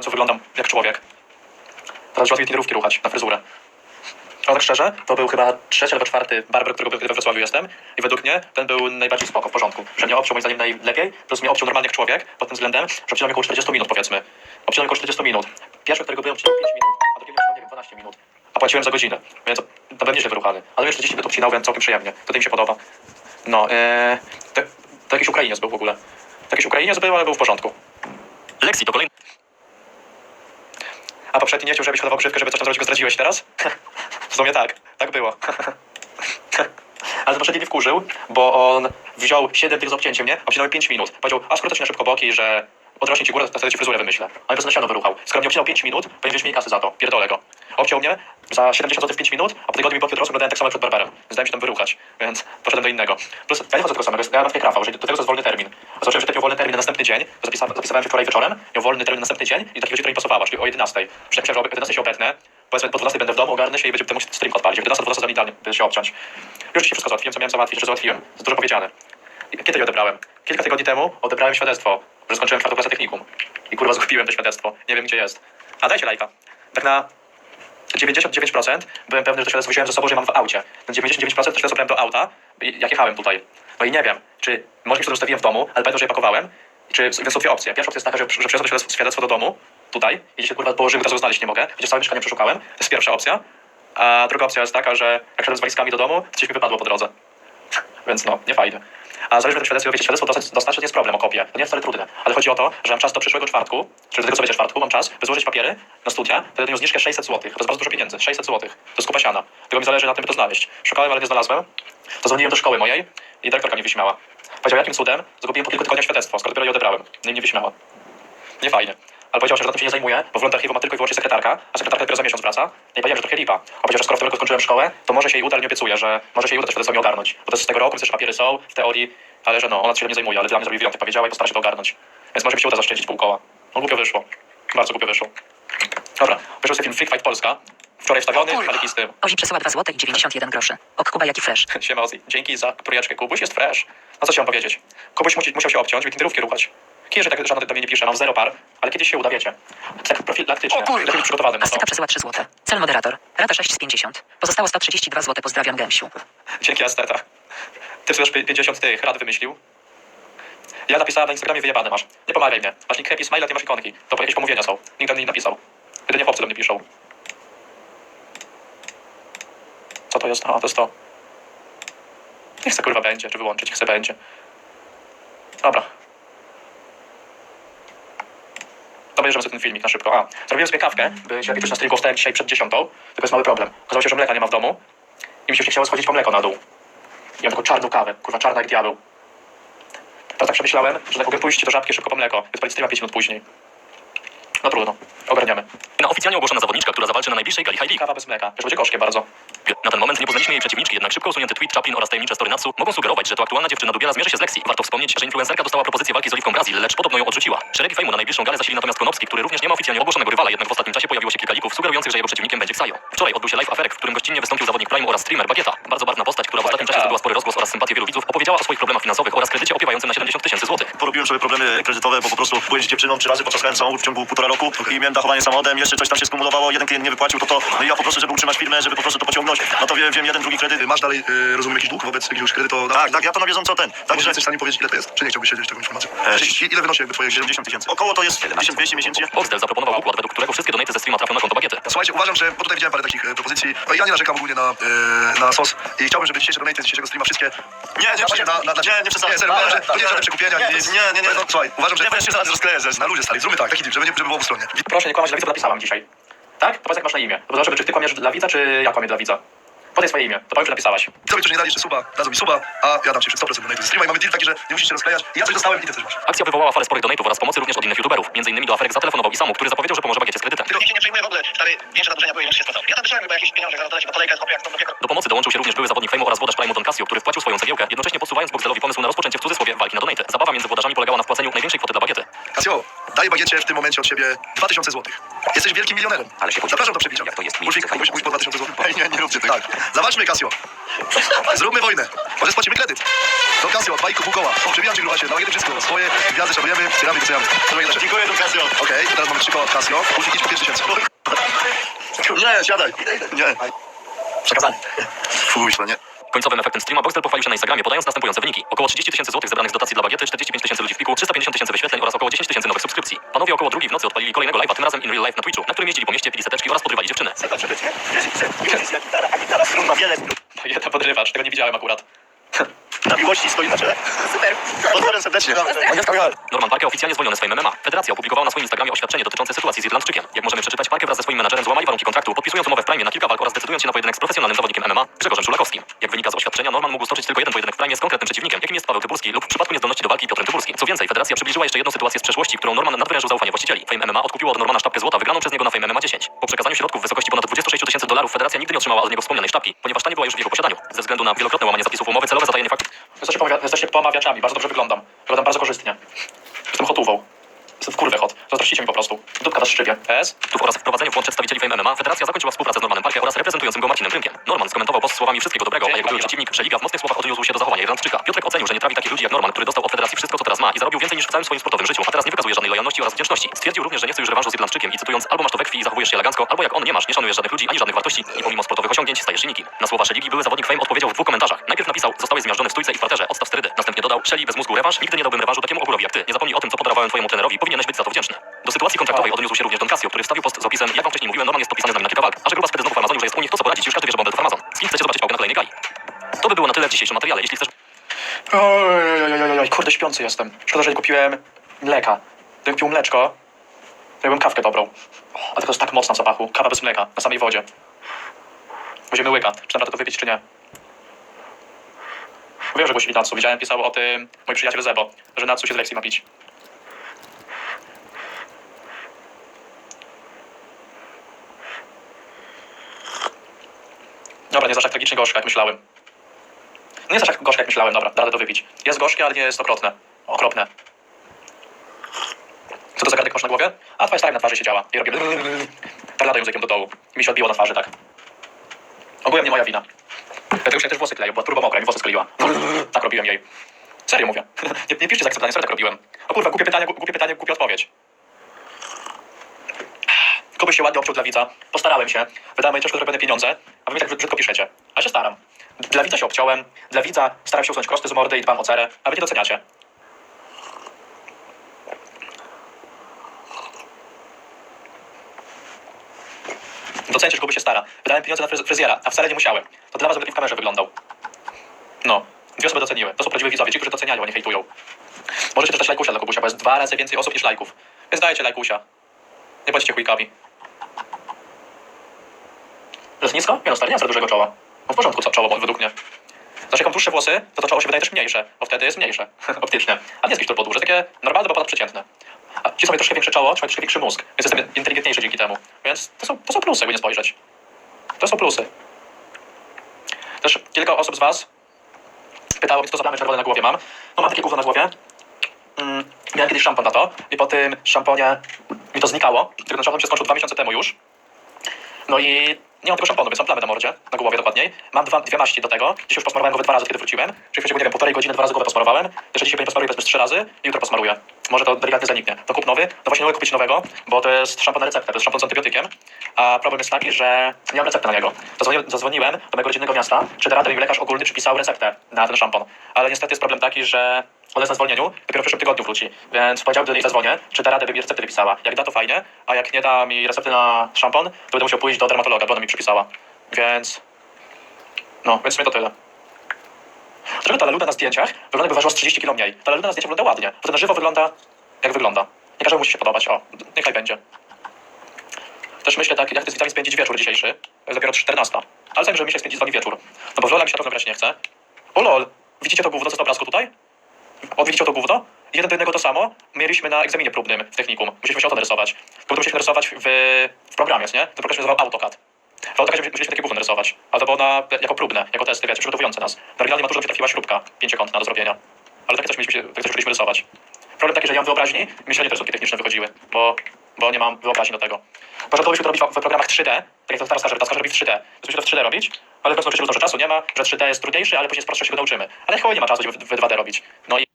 końcu wyglądam jak człowiek. Teraz trzeba dwie tinderówki ruchać na fryzurę. Ale tak szczerze, to był chyba trzeci albo czwarty barber, którego we Wrocławiu jestem i według mnie ten był najbardziej spoko, w porządku. Że mnie obciął moim zdaniem najlepiej, plus mnie obciął normalnie jak człowiek, pod tym względem, że obcinał mnie około 40 minut powiedzmy. Obcinał mnie około 40 minut. Pierwszy, którego byłem, obcinał 5 minut, a drugi obcinał, nie wiem, 12 minut. A płaciłem za godzinę, więc to pewnie źle wyruchany. Ale mnie 40 minut obcinał, więc całkiem przyjemnie. To mi się podoba. No, eee, to, to jakiś Ukrainiec był w ogóle. To jakiś Ukrainiec był, ale był w porządku. Lexi to kolejny A poprzedni nie chciał, żebyś hodował brzydkę, żeby coś tam zrobić, go zdradziłeś teraz? w sumie tak, tak było. Ale ten poprzedni mnie wkurzył, bo on wziął 7 tych z obcięciem, nie? Obcinał 5 minut. Powiedział, a to ci na szybko boki, że odrośnie ci górę, to wtedy ci fryzurę wymyślę. A on po prostu na ścianę wyruchał. Skoro mnie obcinał 5 minut, będziesz mieli kasy za to. Pierdolę go. Obciął mnie za 70 zł w 5 minut, a po tygodniu mi boki odrosły, będę tak samo przed barberem. Zdałem się tam wyruchać, więc poszedłem do innego. Plus, ja nie chodzę tego samego, ja na takie krafał, że do tego to jest wolny termin. Zobaczyłem, że ten wolny termin na następny dzień, to zapisa- zapisałem się wczoraj wieczorem, miał wolny termin na następny dzień i godziny, która mi pasowała, czyli o 11. Przecież o 11 się obetnę, powiedzmy po 12 będę w domu, ogarnę się i będziemy mógł stream odpalić. 11 12 za idealnie by się obciąć. Już dzisiaj wszystko załatwiłem, co miałem załatwić, że załatwiłem. Za dużo powiedziane. Kiedy je odebrałem? Kilka tygodni temu odebrałem świadectwo, że skończyłem czwartą klasę technikum. I kurwa zgubiłem to świadectwo. Nie wiem gdzie jest. A dajcie lajka. Tak na 99% byłem pewny, że to świadectwo wziąłem ze sobą, że mam w aucie. Ten 99% to świadectwo brałem do auta, jak jechałem tutaj. No i nie wiem, czy może to zostawiłem w domu, ale pamiętam, że je pakowałem. Czy, więc są dwie opcje. Pierwsza opcja jest taka, że, że przyniosłem to świadectwo, do domu, tutaj, i się kurwa położyłem, teraz znaleźć nie mogę, gdzie całe mieszkanie przeszukałem. To jest pierwsza opcja. A druga opcja jest taka, że jak szedłem z walizkami do domu, to coś mi wypadło po drodze. Więc no, nie fajne. A zależy, że to świadectwo, wiecie, świadectwo to nie jest problem o kopię. To nie jest wcale trudne. Ale chodzi o to, że mam czas do przyszłego czwartku, czy do tego co będzie czwartku, mam czas, by złożyć papiery na studia, wtedy zniżkę 600 zł. To jest bardzo dużo pieniędzy. 600 zł. To jest kupa siana. Tylko mi zależy na tym, by to znaleźć. Szukałem, ale nie znalazłem. To dzwoniłem do szkoły mojej i dyrektorka mnie wyśmiała. Powiedział, jakim cudem zgubiłem po kilku tygodniach świadectwo, skoro dopiero je odebrałem. No i mnie wyśmiała. Nie fajnie. Ale powiedział, że na tym się nie zajmuje, bo w archiwum ma tylko i wyłącznie sekretarka, a sekretarka dopiero za miesiąc wraca. No i powiedziałem, że trochę lipa. A powiedział, że skoro w tym roku skończyłem szkołę, to może się jej uda, ale nie obiecuję, że może się jej uda to świadectwo mi ogarnąć. Bo to jest z tego roku, myślę, że papiery są, w teorii, ale że no, ona się tym nie zajmuje, ale dla mnie zrobi wyjątek, powiedziała i postara się to ogarnąć. Więc może mi się uda zaszczędzić pół koła. No głupio wyszło. Bardzo głupio wyszło. Dobra, wyszedł sobie film Freak Fight Polska. Wczoraj wstawiony, z tym. Ozi przesyła 2 zł i 91 groszy. Ok, Kuba, jaki fresh. Siema Ozzy. Dzięki za trójeczkę. Kubuś jest fresh. No co powiedzieć? Kubuś musi, musiał się obciąć, ruchać. Że tak żadne do mnie nie pisze, mam zero par, ale kiedyś się uda, wiecie. Tak profilaktyczny. O być przygotowanym na to. Astyka przesyła 3 zł. Cel moderator. Rata 6 z 50. Pozostało 132 zł. Pozdrawiam, Gęsiu. Dzięki Asteta. Ty też 50 tych rad wymyślił. Ja napisałem na Instagramie wyjebane masz. Nie pomagaj mnie. Masz nick happy smile, a nie masz ikonki. To jakieś pomówienia są. Nikt nie napisał. Jedynie chłopcy do mnie piszą. Co to jest? A, to jest to. Nie chcę kurwa będzie, czy wyłączyć, chcę będzie. Dobra. Obejrzymy sobie ten filmik na szybko. A, zrobiłem sobie kawkę, by się jakoś na streamku wstałem dzisiaj przed dziesiątą. Tylko jest mały problem. Okazało się, że mleka nie ma w domu. I mi się chciało schodzić po mleko na dół. I mam taką czarną kawę, kurwa czarna jak diabeł. Teraz tak przemyślałem, że tak mogę pójść do żabki szybko po mleko. Wyspalić streama 5 minut później. No trudno, ogarniamy. na oficjalnie ogłoszona zawodniczka, która zawalczy na najbliższej gali High League. Kawa bez mleka, już będzie gorzkie bardzo. Na ten moment nie poznaliśmy jej przeciwniczki, jednak szybko usunięty tweet Chaplin oraz tajemnicze story Natsu mogą sugerować, że to aktualna dziewczyna Dubiela zmierzy się z Lexi. Warto wspomnieć, że influencerka dostała propozycję walki z Oliwką Brazil, lecz podobno ją odrzuciła. Szeregi fejmu na najbliższą galę zasili natomiast Konopski, który również nie ma oficjalnie ogłoszonego rywala, jednak w ostatnim czasie pojawiło się kilka lików sugerujących, że jego przeciwnikiem będzie Ksajo. Wczoraj odbył się live aferek, w którym gościnnie wystąpił zawodnik Prime oraz streamer Bagieta. Bardzo barwna postać, która w ostatnim czasie zdobyła spory rozgłos oraz sympatię wielu widzów, opowiedziała o swoich problemach finansowych oraz kredycie opiewającym na 70 tysięcy złotych. Porobiłem sobie problemy kredytowe, bo po prostu byłem z dziewczyną trzy razy podczas kręcą w ciągu półtora roku i miałem dachowanie samochodem, jeszcze coś tam się skumulowało, jeden klient nie wypłacił, to to, no i ja po prostu, żeby utrzymać firmę, żeby po prostu to pociągnąć, no to wiem, wiem jeden, drugi kredyt. Masz dalej, y, rozumiem, jakiś dług wobec jakiegoś kredytu? Tak, tak, ja to na bieżąco ten. Także Także jesteś w stanie powiedzieć, ile to jest? Czy nie chciałbyś się dzielić taką informacją? E, ile wynosi jakby twoje 70 tysięcy. Około to jest 1200 miesięcznie. Boxdel zaproponował układ, według którego wszystkie donaty ze streama trafią na konto Bagiety. Słuchajcie, uważam, że, bo tutaj widziałem parę takich e, propozycji, no i ja nie narzekam ogólnie na, e, na sos i chciałbym, żeby dzisiejsze donaty z dzisiejszego streama wszystkie... Nie, nie, Właśnie na, na, na, nie, nie przesadzaj. Nie, serio, uważam, że to nie Nie, jest żadne przekupienia, nie, nie, jest- nie, nie, nie. No, słuchaj, uważam, że... Nie, będziesz przesadzać, rozkleję ze Na ludzie stali, zróbmy tak, taki tip, żeby, nie- żeby było obustronnie. Proszę nie kłamać dla widza, bo napisałem dzisiaj. Tak? To powiedz jak masz na imię. To zobaczymy, czy ty kłamiesz dla widza, czy ja kłamię dla widza. Podaj swoje imię, to powiem, że napisałaś. Widzowie, którzy nie dali jeszcze suba, dadzą mi suba, a ja dam ci jeszcze 100% donaty ze streama i mamy deal taki, że nie musisz się rozklejać i ja coś dostałem i ty coś masz. Akcja wywołała falę sporych donatów oraz pomocy również od innych youtuberów. Między innymi do aferek zatelefonował Isamu, który zapowiedział, że pomoże Bagiecie z kredytem. Tylko nikt się nie przejmuje w ogóle, stary, większe zadłużenia były niż się spłacał. Ja tam wyszedłem chyba jakieś pieniądze, zaraz bo kolejka jest chłopie jak stąd do piekła. Do pomocy dołączył się również były zawodnik Fejmu oraz włodarz Prime'u Don Casio, który wpłacił swoją cegiełkę, jednocześnie podsuwając Boxdelowi pomysł na rozpoczęcie w cudzysłowie walki na donaty. Zabawa między włodarzami polegała na wpłaceniu największej kwoty dla Bagiety. Kasio, daję bagiecie w tym momencie od siebie 2000 zł. Jesteś wielkim milionerem. Ale się Zapraszam do przebicia. Jak to jest po 2000 zł? Ej, nie, nie róbcie tego. Tak. Zawalczmy, Kasio. Zróbmy wojnę. Może spłacimy kredyt. To Kasio, dwa i pół koła. Przebijam cię, grubasie. Dawaj to wszystko. Swoje gwiazdy szanujemy. Trzymaj się. Dziękuję, Dukasio. Okej, to teraz mamy trzy koła od Casio. Ulfik, idź po 5000. Nie, siadaj. Nie. Przekazanie. Fuj, nie. Końcowym efektem streama Boxdel pochwalił się na Instagramie, podając następujące wyniki. Około 30 tysięcy złotych zebranych z dotacji dla bagiety, 45 tysięcy ludzi w piku, 350 tysięcy wyświetleń oraz około 10 tysięcy nowych subskrypcji. Panowie około drugiej w nocy odpalili kolejnego live'a, tym razem in real life na Twitchu, na którym jeździli po mieście, pili seteczki oraz podrywali dziewczyny. Ma wiele. Jeden podrywacz, tego nie widziałem akurat. Na miłości stoi na czele. Super. Pozdrawiam serdecznie. Norman Parker oficjalnie zwolniony Fame MMA. Federacja opublikowała na swoim Instagramie oświadczenie dotyczące sytuacji z Irlandczykiem. Jak możemy przeczytać, Parker wraz ze swoim menadżerem złamali warunki kontraktu, podpisując umowę w Prime na kilka walk oraz decydując się na pojedynek z profesjonalnym zawodnikiem MMA Grzegorzem Szulakowskim. Mógł stoczyć tylko jeden pojedynek w Prime z konkretnym przeciwnikiem, jakim jest Paweł Tyburski lub w przypadku niezdolności do walki Piotrem Tyburskim. Co więcej, federacja przybliżyła jeszcze jedną sytuację z przeszłości, którą Norman nadwyrężył zaufanie właścicieli. Fame MMA odkupiło od Normana sztabkę złota wygraną przez niego na Fame MMA 10. Po przekazaniu środków w wysokości ponad 26 tysięcy dolarów federacja nigdy nie otrzymała od niego wspomnianej sztabki, ponieważ ta nie była już w jego posiadaniu. Ze względu na wielokrotne łamanie zapisów umowy, celowe zatajenie faktów Jesteście, pomawia- pomawiaczami, bardzo dobrze wyglądam. Wyglądam bardzo korzystnie. Jestem hotówą. Mi po prostu. Dupka na szczypie. PS? oraz wprowadzeniu w błąd przedstawicieli Fame MMA, federacja zakończyła współpracę z Normanem Parker oraz reprezentującym go Marcinem Prymkiem. Norman skomentował post słowami wszystkiego dobrego, a jego były przeciwnik Szeliga w mocnych słowach odniósł się do zachowania Irlandczyka. Piotrek ocenił, że nie trawi takich ludzi jak Norman, który dostał od federacji wszystko, co teraz ma i zarobił więcej niż w całym swoim sportowym życiu, a teraz nie wykazuje żadnej lojalności oraz wdzięczności. Stwierdził również, że nie chce już rewanżu z Irlandczykiem i cytując, albo masz to we krwi i zachowujesz się elegancko, albo jak on nie masz, nie szanujesz żadnych ludzi ani żadnych wartości i pomimo sportowych osiągnięć stajesz się. Na słowa były zawodnik Fame odpowiedział w dwóch komentarzach. Najpierw napisał, zostałeś zmiażdżony w stójce i w parterze, odstaw. Następnie dodał, bez mózgu rewanż, nigdy nie dałbym rewanżu takiemu jak ty. Nie zapomnij o tym, co podarowałem twojemu trenerowi, powinieneś być za to wdzięczny. Do sytuacji kontraktowej odniósł się również Don Casio, który wstawił post z opisem, jak wam wcześniej mówiłem, Norman jest podpisany z nami na kilka walk, a że gruba wtedy znowu farmazonił, że jest u nich to co poradzić, już każdy wie, że Bombel to farmazon. Z kim chcecie zobaczyć pałkę na kolejnej gali? To by było na tyle w dzisiejszym materiale. Jeśli chcesz Ojojojojoj, kurde, śpiący jestem. Szkoda, że nie kupiłem mleka. Gdybym pił mleczko, to bym kawkę dobrą. A tylko jest tak mocna w zapachu. Kawa bez mleka, na samej wodzie. Weźmiemy łyka. Czy naprawdę to wypić, czy nie? Wiem, że głosili Natsu. Widziałem, pisał o tym mój przyjaciel Zebo, że Natsu się z lekcji ma pić. Dobra, nie jest aż tragicznie gorzka, jak myślałem. Nie jest aż tak gorzkie, jak myślałem, dobra, da radę to wypić. Jest gorzkie, ale nie jest okropne. Okropne. Co to za gardek masz na głowie? A twoja stara na twarzy siedziała. I robię... Lada językiem do dołu. Mi się odbiło na twarzy, tak. Ogółem nie moja wina. Petrusia też włosy kleił, była turbo mokra i włosy skleiła. Tak robiłem jej. Serio mówię. Nie, nie piszcie zaakceptowanie, serio tak robiłem. O kurwa, głupie pytanie, głupie pytanie, głupia odpowiedź. Kubuś się ładnie obciął dla widza. Postarałem się. Wydałem moje ciężko zrobione pieniądze, a wy tak brzydko piszecie. A się staram. Dla widza się obciąłem, dla widza staram się usunąć krosty z mordy i dbam o cerę, a wy nie doceniacie. Docencie, że się stara. Wydałem pieniądze na fryz- fryzjera, a wcale nie musiałem. To dla was lepiej w kamerze wyglądał. No. Dwie osoby doceniły. To są prawdziwe widzowie, ci, którzy doceniają, a nie hejtują. Możecie też dać lajkusia dla Kubusia, bo jest dwa razy więcej osób niż lajków. Więc dajcie lajkusia. Nie bądźcie chujkawi. Jest nisko? Nie no, stary, nie mam dużego czoła. No w porządku co czoło, według mnie. Znaczy, jak mam dłuższe włosy, to to czoło się wydaje też mniejsze, bo wtedy jest mniejsze, optycznie. A nie jest jakieś turbo duże, takie normalne, bo ponadprzeciętne. A ci są troszkę większe czoło, ci mają troszkę większy mózg, więc jestem inteligentniejszy dzięki temu. Więc to są, to są plusy, jakby nie spojrzeć. To są plusy. Też kilka osób z was pytało co za plamy czerwone na głowie mam. No mam takie gówno na głowie. Mm, miałem kiedyś szampon na to i po tym szamponie mi to znikało. Tylko ten szampon się skończył dwa miesiące temu już. No i nie mam tego szamponu, więc mam plamy na mordzie, na głowie dokładniej. Mam dwa, dwie maści do tego. Dziś już posmarowałem go dwa razy, kiedy wróciłem. Czyli w przeciągu, nie wiem, półtorej godziny dwa razy głowę posmarowałem. Jeszcze dzisiaj pewnie posmaruję powiedzmy z trzy razy i jutro posmaruję. Może to delikatnie zaniknie. To kup nowy. No właśnie nie mogę kupić nowego, bo to jest szampon na receptę, to jest szampon z antybiotykiem. A problem jest taki, że nie mam recepty na niego. Zadzwoniłem, zadzwoniłem do mojego rodzinnego miasta, czy da radę mi lekarz ogólny przypisał receptę na ten szampon. Ale niestety jest problem taki, że on jest na zwolnieniu, dopiero w przyszłym tygodniu wróci. Więc powiedziałbym do niej zadzwonię, czy da radę, by mi recepty wypisała. Jak da, to fajnie, a jak nie da mi recepty na szampon, to będę musiał pójść do dermatologa, bo ona mi przypisała. Więc... No, więc w sumie to tyle. Dlaczego ta laluda na zdjęciach wygląda jakby ważyła z 30 kg mniej? Ta laluda na zdjęciach wygląda ładnie, to na żywo wygląda jak wygląda. Nie każdemu musi się podobać, o, niechaj będzie. Też myślę tak, jak chcę z widzami spędzić wieczór dzisiejszy. Jest dopiero 14. Ale wiem, że mi się spędzi z wami wieczór. No bo w mi się trochę grać nie chce. O lol! Widzicie to gówno, co jest obrazku tutaj? O, widzicie to? Jeden do jednego to samo. Mieliśmy na egzaminie próbnym w technikum. Musieliśmy się o to narysować. Tylko musieliśmy narysować w, w programie, nie? Ten program się nazywał AutoCAD. W AutoCAD musieliśmy takie gówno narysować. Ale to było na, jako próbne, jako testy, wiecie, przygotowujące nas. Na oryginalnej maturze się trafiła śrubka pięciokątna do zrobienia. Ale takie coś mieliśmy, takie coś musieliśmy rysować. problem taki, że ja mam wyobraźni, mi średnio te rysunki techniczne wychodziły, bo, bo nie mam wyobraźni do tego. Początkowo to robić w, w programach 3D, tak jak to teraz każę, teraz robić w 3D. Byśmy to w 3D robić, ale w końcu to, że czasu nie ma, że 3D jest trudniejszy, ale później z się go nauczymy. Ale chyba nie ma czasu, żeby w, w 2D robić. No i